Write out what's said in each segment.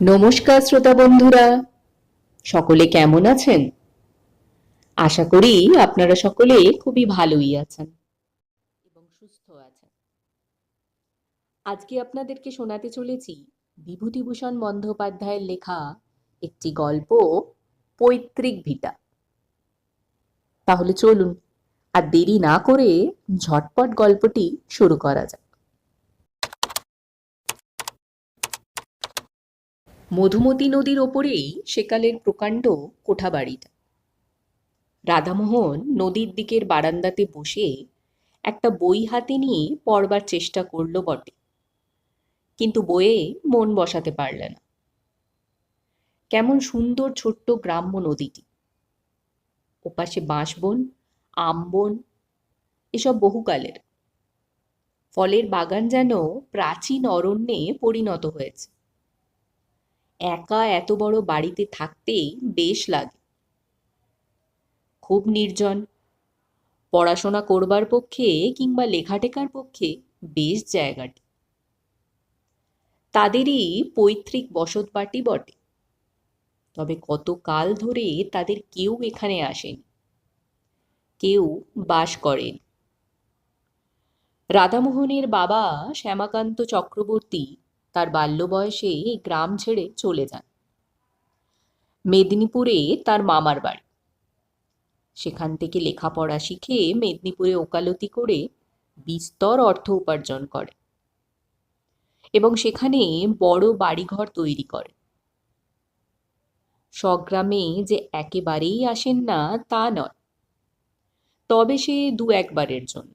নমস্কার শ্রোতা বন্ধুরা। সকলে কেমন আছেন? আশা করি আপনারা সকলে খুবই ভালোই আছেন এবং সুস্থ আছেন। আজকে আপনাদেরকে শোনাতে চলেছি বিভূতিভূষণ বন্দ্যোপাধ্যায়ের লেখা একটি গল্প, পৈতৃক ভিটা। তাহলে চলুন আর দেরি না করে ঝটপট গল্পটি শুরু করা যাক। মধুমতি নদীর ওপরেই সেকালের প্রকাণ্ড কোঠাবাড়িটা রাধামোহন নদীর দিকের বারান্দাতে বসে একটা বই হাতে নিয়ে পড়বার চেষ্টা করল বটে। কিন্তু বইয়ে মন বসাতে পারলে না। কেমন সুন্দর ছোট্ট গ্রাম্য নদীটি। ওপাশে বাঁশবন, আমবন, এসব বহুকালের। ফলের বাগান যেন প্রাচীন অরণ্যে পরিণত হয়েছে। একা এত বড় বাড়িতে থাকতেই বেশ লাগে। খুব নির্জন। পড়াশোনা করবার পক্ষে কিংবা লেখাটেকার পক্ষে বেশ জায়গাটি। তাদেরই পৈতৃক বসতবাটি বটে। তবে কত কাল ধরে তাদের কেউ এখানে আসেনি। কেউ বাস করেন। রাধামোহনের বাবা শ্যামাকান্ত চক্রবর্তী তার বাল্য বয়সে এই গ্রাম ছেড়ে চলে যান। মেদিনীপুরে তার মামার বাড়ি। সেখান থেকে লেখাপড়া শিখে মেদিনীপুরে ওকালতি করে বিস্তর অর্থ উপার্জন করে এবং সেখানে বড় বাড়িঘর তৈরি করে। স্বগ্রামে যে একেবারেই আসেন না, তা নয়। তবে সে দু একবারের জন্য।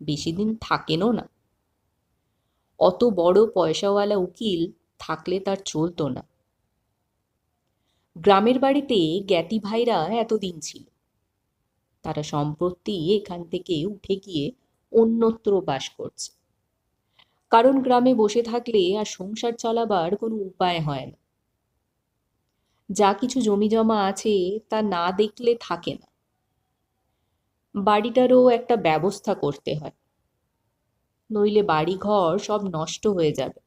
বেশি দিন থাকেনও না। অত বড় পয়সাওয়ালা উকিল থাকলে তার চলতো না। গ্রামের বাড়িতে জ্ঞাতি ভাইরা এতদিন ছিল। তারা সম্প্রতি এখান থেকে উঠে গিয়ে অন্যত্র বাস করছে। কারণ গ্রামে বসে থাকলে আর সংসার চালাবার কোনো উপায় হয় না। যা কিছু জমি জমা আছে তা না দেখলে থাকে না। বাড়িটারও একটা ব্যবস্থা করতে হয়। নইলে বাড়িঘর সব নষ্ট হয়ে যাবে।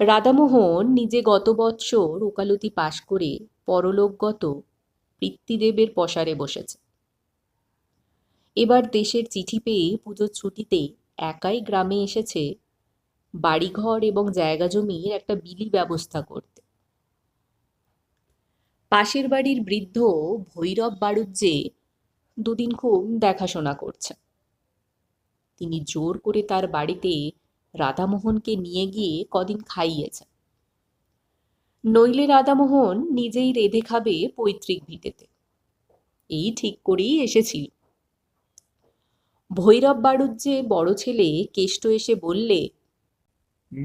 রাধামোহন নিজে গত বৎসর ওকালতি পাশ করে পরলোকগত পিতৃদেবের পসারে বসেছে। এবার দেশের চিঠি পেয়ে পুজোর ছুটিতে একাই গ্রামে এসেছে বাড়িঘর এবং জায়গা জমির একটা বিলি ব্যবস্থা করতে। পাশের বাড়ির বৃদ্ধ ভৈরব বাড়ুজ্যে দুদিন খুব দেখাশোনা করছে তিনি জোর করে তার বাড়িতে রাধামোহনকে নিয়ে গিয়ে কদিন খাইয়েছেন। নইলে রাধামোহন নিজেই রেঁধে খাবে পৈতৃক ভিটেতে। এই ঠিক করেই এসেছিল। ভৈরব বাড়ুজ্যে বড় ছেলে, কেষ্ট এসে বললে,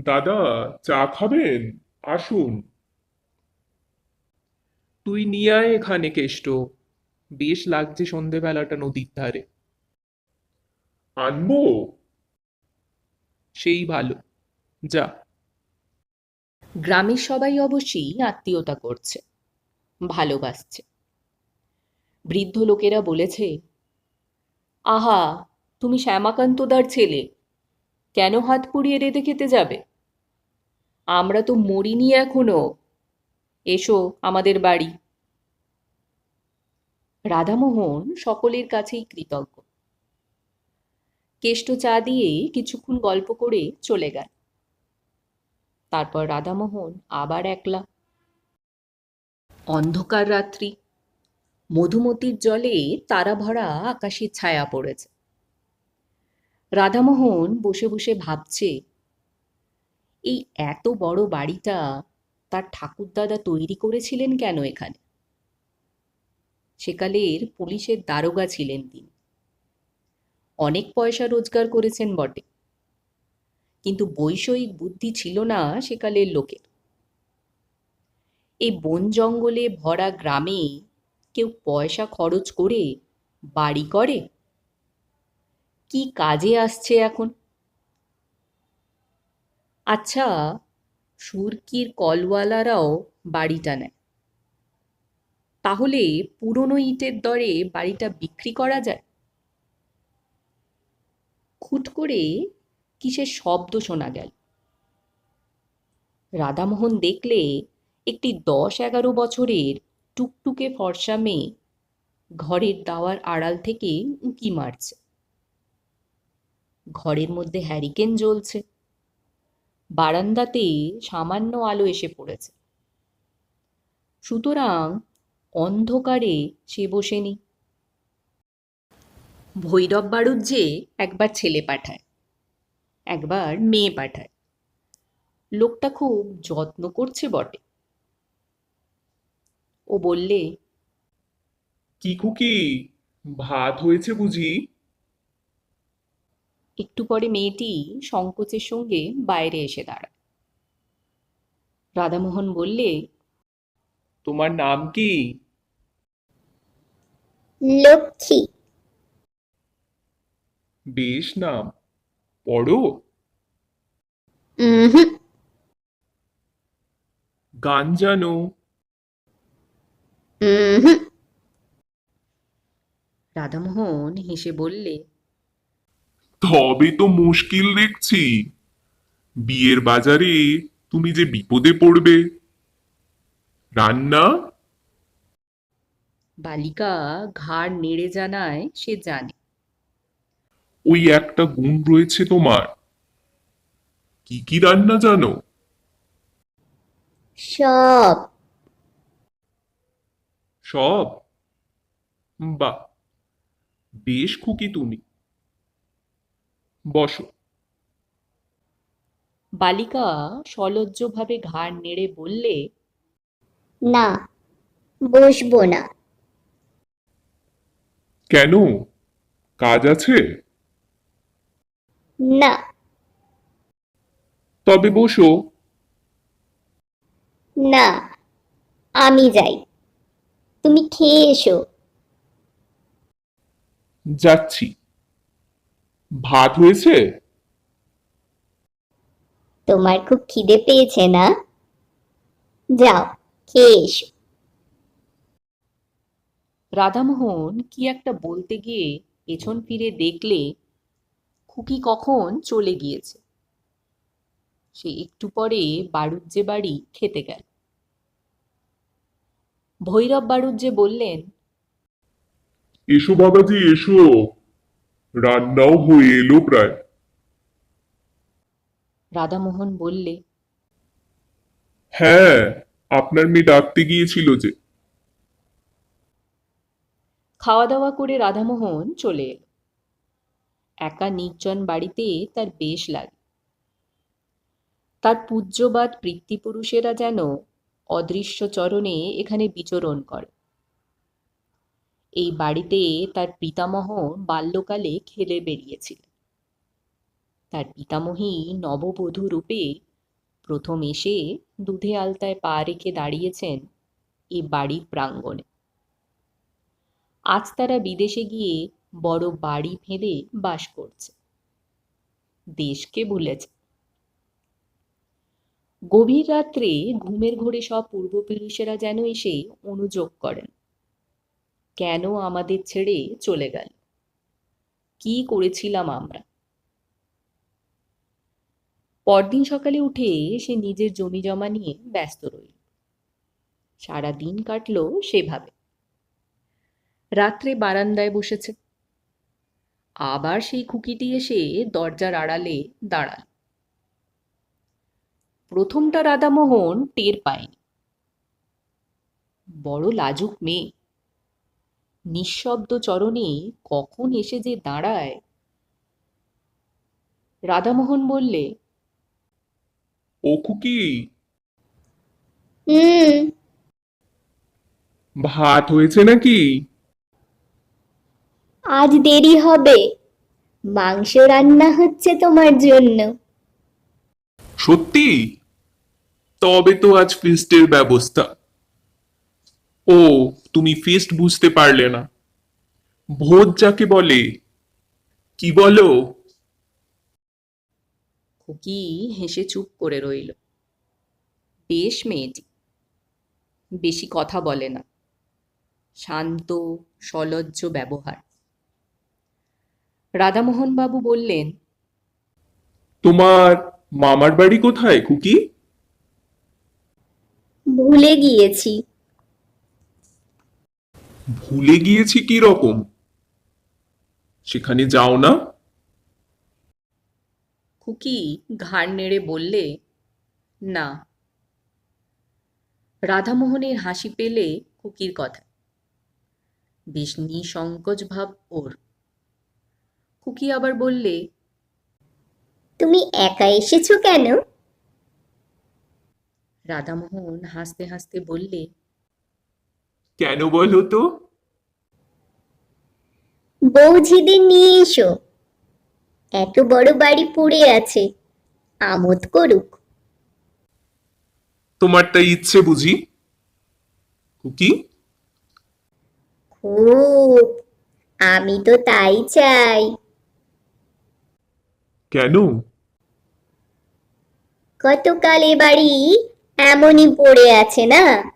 দাদা, চা খাবেন? আসুন। তুই নিয়ে আয় এখানে, কেষ্ট। বেশ লাগছে সন্ধেবেলাটা নদীর ধারে। আনব সেই ভালো। যা। গ্রামের সবাই অবশ্যই আত্মীয়তা করছে ভালোবাসছে। বৃদ্ধ লোকেরা বলেছে আহা তুমি শ্যামাকান্তদার ছেলে কেন হাত পুড়িয়ে রেঁধে খেতে যাবে? আমরা তো মরিনি এখনও। এসো আমাদের বাড়ি। রাধামোহন সকলের কাছেই কৃতজ্ঞ। কেষ্ট চা দিয়ে কিছুক্ষণ গল্প করে চলে গেল। তারপর রাধামোহন আবার একলা। অন্ধকার রাত্রি। মধুমতির জলে তারা ভরা আকাশের ছায়া পড়েছে। রাধামোহন বসে বসে ভাবছে, এই এত বড় বাড়িটা তার ঠাকুরদাদা তৈরি করেছিলেন কেন এখানে? সেকালের পুলিশের দারোগা ছিলেন তিনি। অনেক পয়সা রোজগার করেছেন বটে। কিন্তু বৈষয়িক বুদ্ধি ছিল না সেকালের লোকের। এই বন জঙ্গলে ভরা গ্রামে কেউ পয়সা খরচ করে বাড়ি করে? কি কাজে আসছে এখন? আচ্ছা সুরকির কলওয়ালারাও বাড়িটা নেয়। তাহলে পুরনো ইটের দরে বাড়িটা বিক্রি করা যায়? খুট করে কিসের শব্দ শোনা গেল। রাধামোহন দেখলে একটি দশ এগারো বছরের টুকটুকে ফর্সা মেয়ে ঘরের দাওয়ার আড়াল থেকে উঁকি মারছে। ঘরের মধ্যে হ্যারিকেন জ্বলছে। বারান্দাতে সামান্য আলো এসে পড়েছে। সুতরাং অন্ধকারে সে বসে ভৈরব বাড়ুজ্যে একবার ছেলে পাঠায় একবার মেয়ে পাঠায়। লোকটা খুব যত্ন করছে বটে। ও বললে কি খুকি ভাত হয়েছে বুঝি? একটু পরে মেয়েটি সংকোচের সঙ্গে বাইরে এসে দাঁড়ায়। রাধামোহন বললে তোমার নাম কি? লক্ষ্মী। বেশ নাম পড়ো। গান জানো রাধামোহন হেসে বললে তবে তো মুশকিল দেখছি। বিয়ের বাজারে তুমি যে বিপদে পড়বে। রান্না? বালিকা ঘাড় নেড়ে জানায় সে জানে। ওই একটা গুণ রয়েছে তোমার। কি কি রান্না জানো? সব। সব? বাহ বেশ খুকি তুমি। বসো। বালিকা সলজ্জভাবে ঘাড় নেড়ে বললে না বসবো না। কেন? কাজ আছে? না। তবে বসো। না আমি যাই। তুমি খেয়ে এসো। যাচ্ছি। ভাত হয়েছে? তোমার খুব খিদে পেয়েছে না? যাও খেয়ে এসো। রাধামোহন কি একটা বলতে গিয়ে পেছন ফিরে দেখলে খুকি কখন চলে গিয়েছে? সে একটু পরে বাড়ুজ্যে বাড়ি খেতে গেল। ভৈরব বাড়ুজ্যে বললেন এসো বাবাজি এসো। রান্নাও হয়ে এলো প্রায়। রাধামোহন বললে হ্যাঁ আপনার মেয়ে ডাকতে গিয়েছিল যে। খাওয়া দাওয়া করে রাধামোহন চলে এলো। একা নির্জন বাড়িতে তার বেশ লাগে। তার পূজ্যবাদ পিতৃপুরুষেরা যেন অদৃশ্য চরণে এখানে বিচরণ করে। এই বাড়িতে তার পিতামহ বাল্যকালে খেলে বেরিয়েছিলেন তার পিতামহী নববধূ রূপে প্রথম এসে দুধে আলতায় পা রেখে দাঁড়িয়েছেন এই বাড়ির প্রাঙ্গণে। আজ তারা বিদেশে গিয়ে বড় বাড়ি ভেদে বাস করছে। দেশকে ভুলেছে। গভীর রাত্রে ঘুমের ঘোরে সব পূর্বপুরুষেরা যেন এসে অনুযোগ করেন। কেন আমাদের ছেড়ে চলে গেল? কি করেছিলাম আমরা? পরদিন সকালে উঠে সে নিজের জমি জমা নিয়ে ব্যস্ত রইল। সারা দিন কাটলো সেভাবে। রাত্রে বারান্দায় বসেছে। আবার সেই খুকিটি এসে দরজার আড়ালে দাঁড়াল। প্রথমটা রাধামোহন টের পায়নি। বড় লাজুক মেয়ে। নিঃশব্দ চরণে কখন এসে যে দাঁড়ায়? রাধামোহন বললে ও খুকি! হুম। ভাত হয়েছে নাকি? আজ দেরি হবে। মাংস রান্না হচ্ছে তোমার জন্য। সত্যি? তবে তো আজ ফিস্টের ব্যবস্থা। ও তুমি ফিস্ট বুঝতে পারলে না। ভোজ যাকে বলে কি বলো? খুকি হেসে চুপ করে রইল। বেশ মেয়েটি বেশি কথা বলে না। শান্ত সলজ্জ ব্যবহার। রাধামোহনবাবু বললেন তোমার মামার বাড়ি কোথায় খুকি? ভুলে গিয়েছি। ভুলে গিয়েছি কি রকম? সেখানে যাও না। খুকি ঘাড় নেড়ে বললে না। রাধামোহনের হাসি পেলে খুকির কথা। বেশ নিঃসংকোচ ভাব ওর। খুকি আবার বললে তুমি একা এসেছ কেন? রাধামোহন হাসতে হাসতে বললে কেন বলো তো? বৌঝিদের নিয়ে এসো। এত বড় বাড়ি পড়ে আছে আমোদ করুক। তোমার তাই ইচ্ছে বুঝি খুকি? খুব আমি তো তাই চাই। কেন? কতকাল এ বাড়ি এমনই পড়ে আছে না?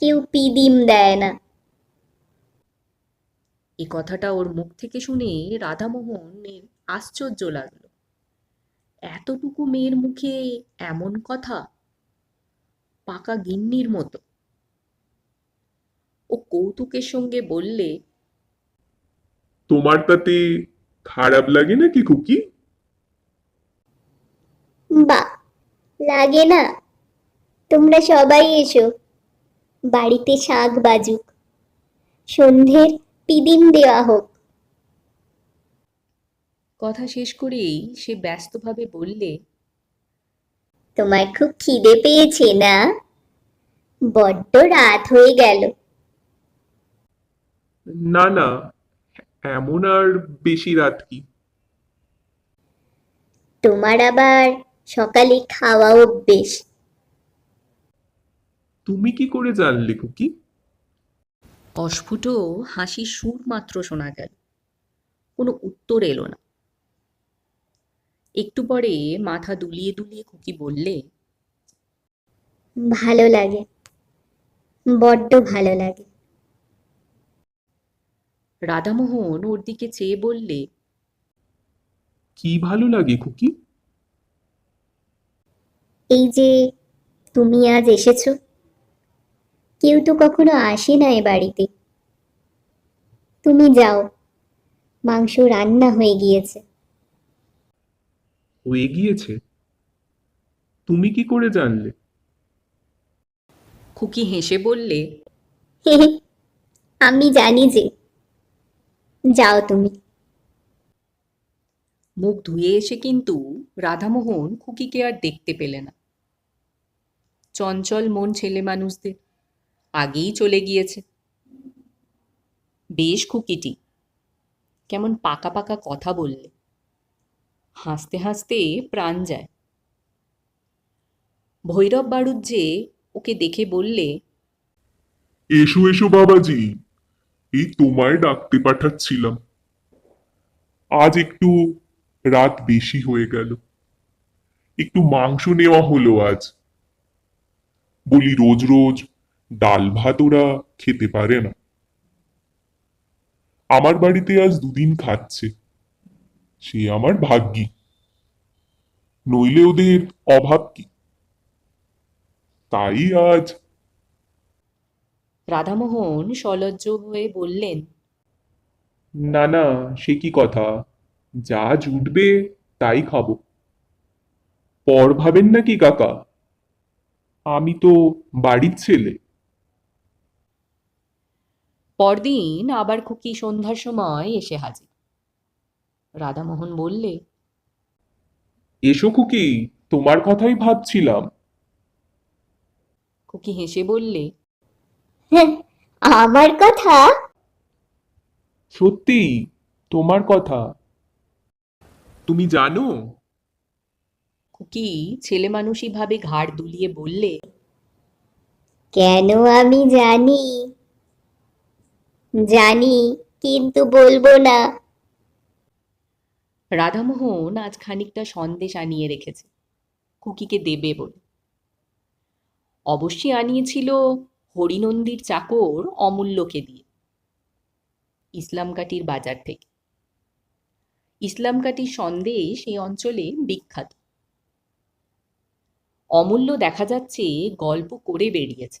কেউ পিদিম দেয় না। এ কথাটা ওর মুখ থেকে শুনে রাধামোহনের আশ্চর্য লাগল। এতটুকু মেয়ের মুখে এমন কথা পাকা গিন্নির মতো। ও কৌতুকের সঙ্গে বললে তোমার তাতে খারাপ লাগে নাকি খুকি? বা লাগে না। তোমরা সবাই এসো। বাড়িতে শাক বাজুক। সন্ধ্যের পিদিম দেওয়া হোক। কথা শেষ করেই সে ব্যস্তভাবে বললে তোমার খুব খিদে পেয়েছে না? বড্ড রাত হয়ে গেল। না না এমন আর বেশি রাত কি? তোমার আবার সকালে খাওয়া অভ্যেস। তুমি কি করে জানলে খুকি অস্ফুট হাসির সুর মাত্র শোনা গেল। কোনো উত্তর এলো না। একটু পরে মাথা দুলিয়ে দুলিয়ে খুকি বললে ভালো লাগে। বড্ড ভালো লাগে। রাধামোহন ওর দিকে চেয়ে বললে কি ভালো লাগে খুকি এই যে তুমি আজ এসেছ? কেউ তো কখনো আসে না এ বাড়িতে। তুমি যাও মাংস রান্না হয়ে গিয়েছে। হয়ে গিয়েছে তুমি কি করে জানলে? খুকি হেসে বললে আমি জানি যে যাও তুমি। মুখ ধুয়ে এসে কিন্তু রাধামোহন খুকিকে আর দেখতে পেলে না। চঞ্চল মন ছেলে মানুষদের। আগেই চলে গিয়েছে। বেশ খুকিটি। কেমন পাকা পাকা কথা বললে। হাসতে হাসতে প্রাণ যায়। ভৈরব বাড়ুর যে ওকে দেখে বললে, এসো এসো বাবাজি, এই তোমায় ডাকতে পাঠাচ্ছিলাম। আজ একটু রাত বেশি হয়ে গেল। একটু মাংস নেওয়া হলো আজ। বলি রোজ রোজ ডাল ভাত ওরা খেতে পারে না। আমার বাড়িতে আজ দুদিন খাচ্ছে সে আমার ভাগ্যি। নইলে ওদের অভাব কি? তাই আজ রাধামোহন সলজ্জ হয়ে বললেন না না সে কি কথা? যা জুটবে তাই খাব। পর ভাবেন নাকি কাকা? আমি তো বাড়ির ছেলে। পরদিন আবার খুকি সন্ধ্যার সময় এসে হাজির। রাধামোহন বললে এসো খুকি তোমার কথাই ভাবছিলাম। খুকি হেসে বললে হ্যাঁ, আমার কথা? সত্যি তোমার কথা। তুমি জানো খুকি ছেলে মানুষই ভাবে ঘাড় দুলিয়ে বললে কেন আমি জানি জানি কিন্তু বলব না। রাধামোহন আজ খানিকটা সন্দেশ আনিয়ে রেখেছে খুকিকে দেবে বলে। অবশ্যই আনিয়েছিল হরিনন্দীর চাকর অমূল্যকে দিয়ে ইসলামকাটির বাজার থেকে। ইসলামকাটির সন্দেশ এই অঞ্চলে বিখ্যাত। অমূল্য দেখা যাচ্ছে গল্প করে বেরিয়েছে।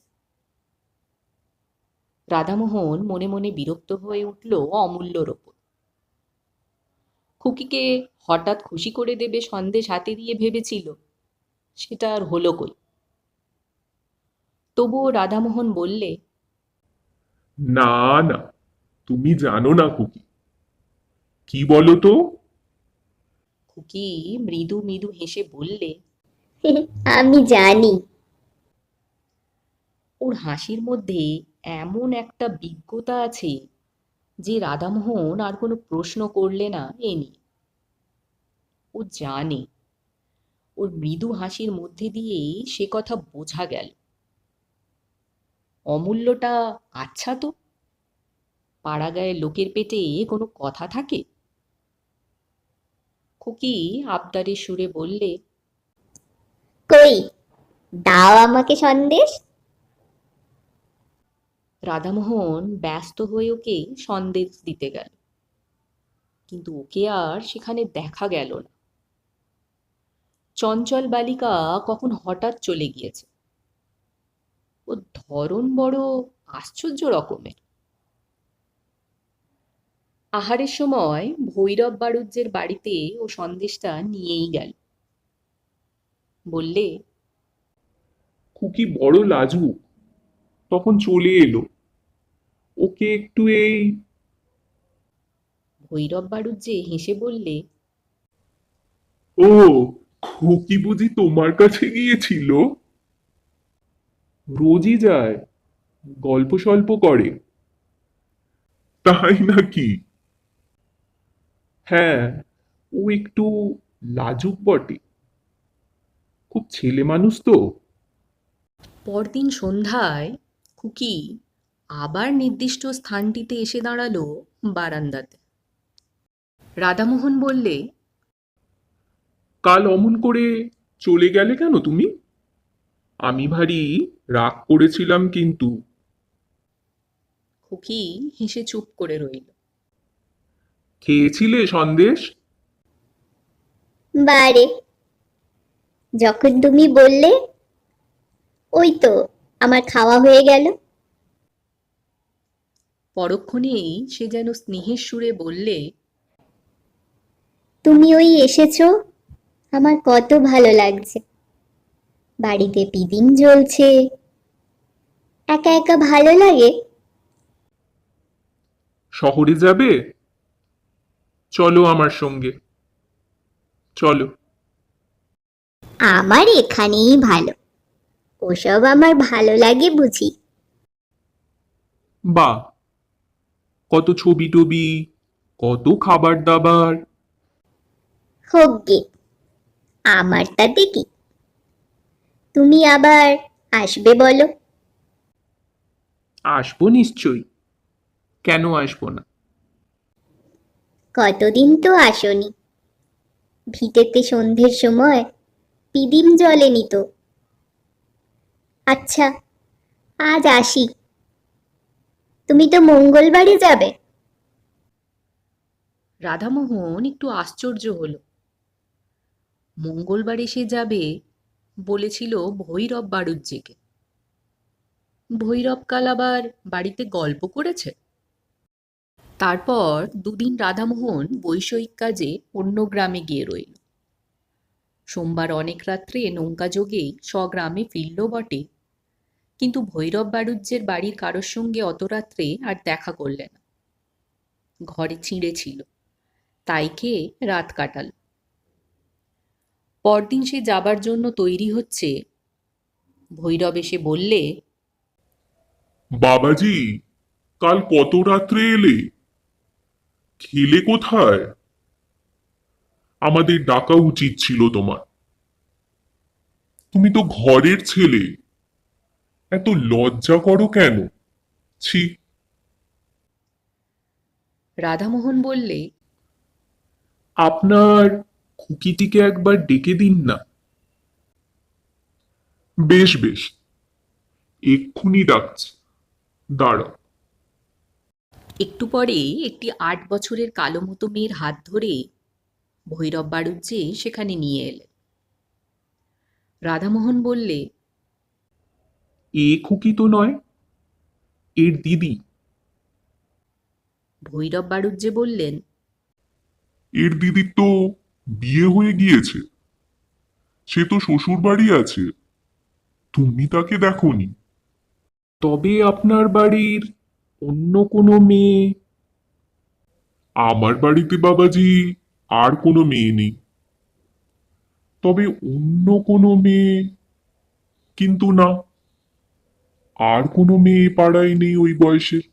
রাধামোহন মনে মনে বিরক্ত হয়ে উঠল অমূল্যর ওপর। খুকিকে হঠাৎ খুশি করে দেবে সন্দেশ হাতে দিয়ে ভেবেছিল সেটা আর হলো কই? তবুও রাধামোহন বললে না না তুমি জানো না খুকি। কি বলো তো? খুকি মৃদু মৃদু হেসে বললে আমি জানি। ওর হাসির মধ্যে এমন একটা বিজ্ঞতা আছে যে রাধামোহন আর কোনো প্রশ্ন করলে না এ নিয়ে। ও জানে। ওর মৃদু হাসির মধ্যে দিয়েই সে কথা বোঝা গেল। অমূল্যটা আচ্ছা তো? পাড়া গায়ে লোকের পেটে কোনো কথা থাকে? খুকি আবদারের সুরে বললে কই? দাও আমাকে সন্দেশ। রাধামোহন ব্যস্ত হয়ে ওকে সন্দেশ দিতে গেল। কিন্তু ওকে আর সেখানে দেখা গেল না। চঞ্চল বালিকা কখন হঠাৎ চলে গিয়েছে? ও ধরন বড় আশ্চর্য রকমের। আহারের সময় ভৈরব বাড়ুজ্যের বাড়িতে ও সন্দেশটা নিয়েই গেল। বললে খুকি বড় লাজুক তখন চলে এলো। ওকে একটু এই ভৈরব বাড়ুজ্যে হেসে বললে ও খুকি বুঝি তোমার কাছে গিয়েছিল? রোজই যায় গল্প সল্প করে। তাই নাকি? হ্যাঁ ও একটু লাজুক বটে। খুব ছেলে মানুষ তো। পরদিন সন্ধ্যায় খুকি আবার নির্দিষ্ট স্থানটিতে এসে দাঁড়াল বারান্দাতে। রাধামোহন বললে কাল অমন করে চলে গেলে কেন তুমি? আমি ভারী রাগ করেছিলাম কিন্তু। খুকি হেসে চুপ করে রইল। খেয়েছিলে সন্দেশ? বারে। যখন তুমি বললে ওই তো আমার খাওয়া হয়ে গেল। পরক্ষণেই সে যেন স্নেহের সুরে বললে তুমি ওই এসেছ আমার কত ভালো লাগছে। বাড়িতে পিদিম জ্বলছে একা একা ভালো লাগে? শহরে যাবে? চলো আমার সঙ্গে। চলো। আমার এখানেই ভালো। ওসব আমার ভালো লাগে বুঝি। বা কত ছবি টবি কত খাবার দাবার। হোক গে আমার তাতে কি? তুমি আবার আসবে বলো। আসব নিশ্চয়ই। কেন আসব না? কতদিন তো আসনি। ভিটেতে সন্ধ্যের সময় পিদিম জলে তো আচ্ছা আজ আসি। তুমি তো মঙ্গলবারে যাবে। রাধামোহন একটু আশ্চর্য হলো। মঙ্গলবার এসে যাবে বলেছিল ভৈরব বাড়ুজ্যেকে ভৈরব কাল আবার বাড়িতে গল্প করেছে? তারপর দুদিন রাধামোহন বৈষয়িক কাজে অন্য গ্রামে গিয়ে রইল। সোমবার অনেক রাত্রে নৌকা যোগে স্বগ্রামে ফিরল বটে। কিন্তু ভৈরব বাড়ুজ্যের বাড়ির কারোর সঙ্গে অত রাত্রে আর দেখা করলে না। ঘরে ছিঁড়ে ছিল। তাই খেয়ে রাত কাটাল। পরদিন সে যাবার জন্য তৈরি হচ্ছে। ভৈরব এসে বললে, বাবাজি, কাল কত রাত্রে এলে? খেলে কোথায়? আমাদের ডাকা উচিত ছিল তোমার। তুমি তো ঘরের ছেলে। এত লজ্জা করো কেন? ছি। রাধামোহন বললে আপনার খুকিটিকে একবার ডেকে দিন না। বেশ বেশ। এক্ষুনি ডাকছি। দাঁড়াও। একটু পরে একটি আট বছরের কালো মতো মেয়ের হাত ধরে ভৈরব বাড়ুজ্যে সেখানে নিয়ে এলেন রাধামোহন বললে এ খুকি তো নয় এর দিদি। ভৈরব বাড়ুজ্যে বললেন এর দিদির তো বিয়ে হয়ে গিয়েছে। সে তো শ্বশুর বাড়ি আছে। তুমি তাকে দেখোনি। তবে আপনার বাড়ির অন্য কোনো মেয়ে? আমার বাড়িতে বাবাজি আর কোনো মেয়ে নেই। তবে অন্য কোনো মেয়ে কিন্তু না। আর কোনো মেয়ে পাড়ায় নেই ওই বয়সের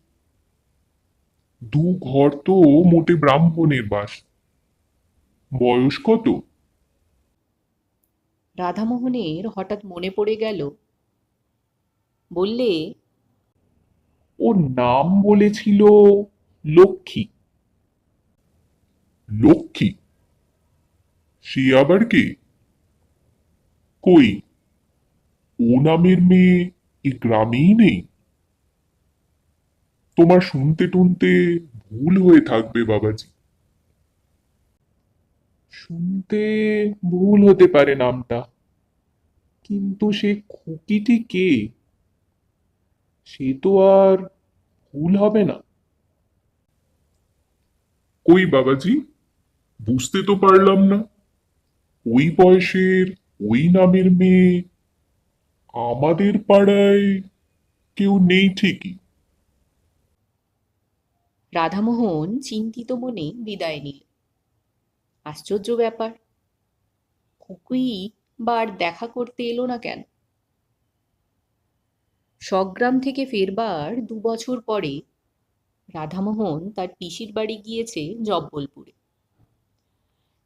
দু ঘর তো মোটে ব্রাহ্মণের বাস। বয়স কত? রাধামোহনের হঠাৎ মনে পড়ে গেল। বললে ওর নাম বলেছিল লক্ষ্মী। লক্ষ্মী? সে আবার কে? কই? ও নামের মেয়ে এ গ্রামেই নেই। তোমার শুনতে টুনতে ভুল হয়ে থাকবে বাবাজি। শুনতে ভুল হতে পারে নামটা। কিন্তু সে খুকিটি কে? সে তো আর ভুল হবে না। কই বাবাজি? বুঝতে তো পারলাম না। ওই বয়সের ওই নামের মেয়ে আমাদের পাড়ায় কেউ নেই ঠিকই। রাধামোহন চিন্তিত মনে বিদায় নিল। আশ্চর্য ব্যাপার খুকুই বার দেখা করতে এলো না কেন? স্বগ্রাম থেকে ফেরবার দু বছর পরে রাধামোহন তার পিসির বাড়ি গিয়েছে জব্বলপুরে।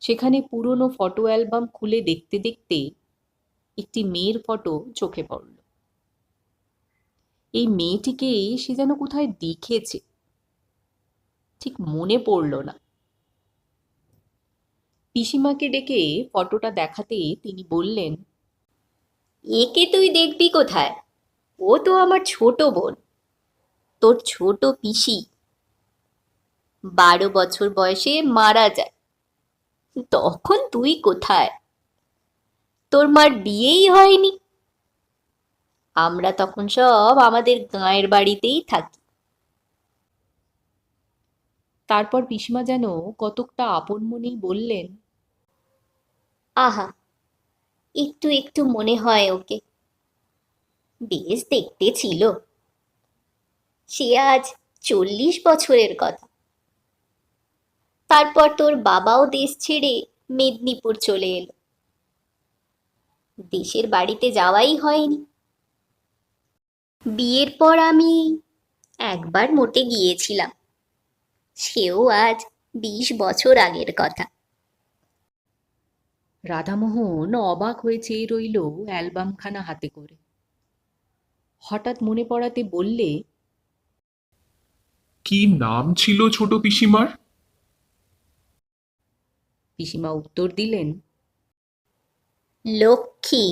সেখানে পুরনো ফটো অ্যালবাম খুলে দেখতে দেখতে একটি মেয়ের ফটো চোখে পড়ল। এই মেয়েটিকে সে যেন কোথায় দেখেছে, ঠিক মনে পড়ল না। পিসিমাকে ডেকে ফটোটা দেখাতে তিনি বললেন, একে তুই দেখবি কোথায়? ও তো আমার ছোট বোন। তোর ছোট পিসি। বারো বছর বয়সে মারা যায়। তখন তুই কোথায়? তোর মার বিয়েই হয়নি। আমরা তখন সব আমাদের গাঁয়ের বাড়িতেই থাকি। তারপর পিসিমা যেন কতকটা আপন মনেই বললেন আহা একটু একটু মনে হয় ওকে। বেশ দেখতে ছিল। সে আজ চল্লিশ বছরের কথা। তারপর তোর বাবাও দেশ ছেড়ে মেদিনীপুর চলে এলো। দেশের বাড়িতে যাওয়াই হয়নি। বিয়ের পর আমি একবার মোটে গিয়েছিলাম। সেও আজ বিশ বছর আগের কথা। রাধামোহন অবাক হয়ে চেয়ে রইল অ্যালবামখানা হাতে করে। হঠাৎ মনে পড়াতে বললে কি নাম ছিল ছোট পিসিমার? পিসিমা উত্তর দিলেন লক্ষ্মী